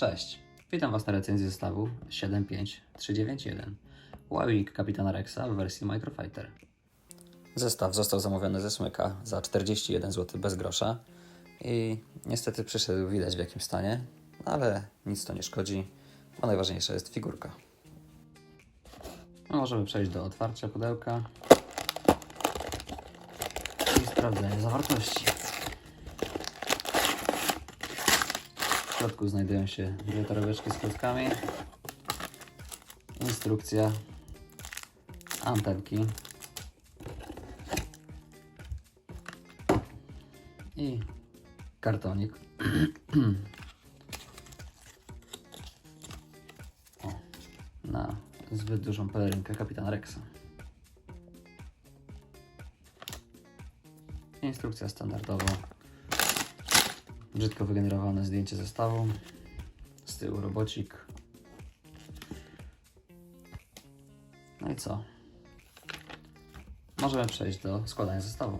Cześć, witam Was na recenzji zestawu 75391 Huawei Kapitana Rexa w wersji Microfighter. Zestaw został zamówiony ze Smyka za 41 zł bez grosza i niestety przyszedł widać w jakim stanie, ale nic to nie szkodzi, bo najważniejsza jest figurka. No, możemy przejść do otwarcia pudełka i sprawdzenia zawartości. Środku znajdują się dwie torebeczki z klockami, instrukcja, antenki i kartonik. o, na zbyt dużą pelerynkę kapitana Rexa. Instrukcja standardowa. Brzydko wygenerowane zdjęcie zestawu. Z tyłu robocik. No i co? Możemy przejść do składania zestawu.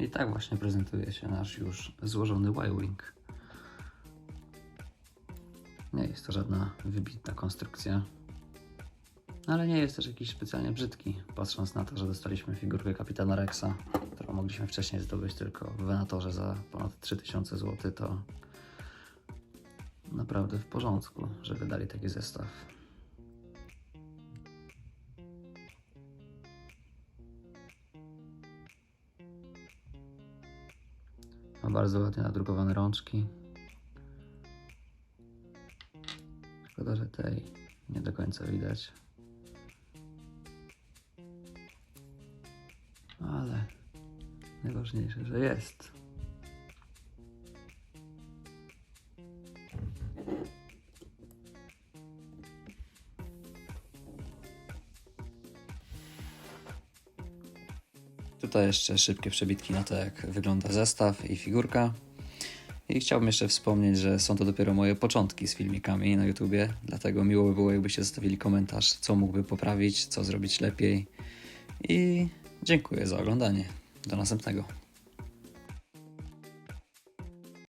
I tak właśnie prezentuje się nasz już złożony Y-Wing. Nie jest to żadna wybitna konstrukcja, ale nie jest też jakiś specjalnie brzydki, patrząc na to, że dostaliśmy figurkę kapitana Rexa, którą mogliśmy wcześniej zdobyć tylko w Venatorze za ponad 3000 zł, to naprawdę w porządku, że wydali taki zestaw. Bardzo ładnie nadrukowane rączki. Szkoda, że tej nie do końca widać. Ale najważniejsze, że jest. Tutaj jeszcze szybkie przebitki na to, jak wygląda zestaw i figurka. I chciałbym jeszcze wspomnieć, że są to dopiero moje początki z filmikami na YouTubie, dlatego miło by było, jakbyście zostawili komentarz, co mógłby poprawić, co zrobić lepiej. I dziękuję za oglądanie. Do następnego.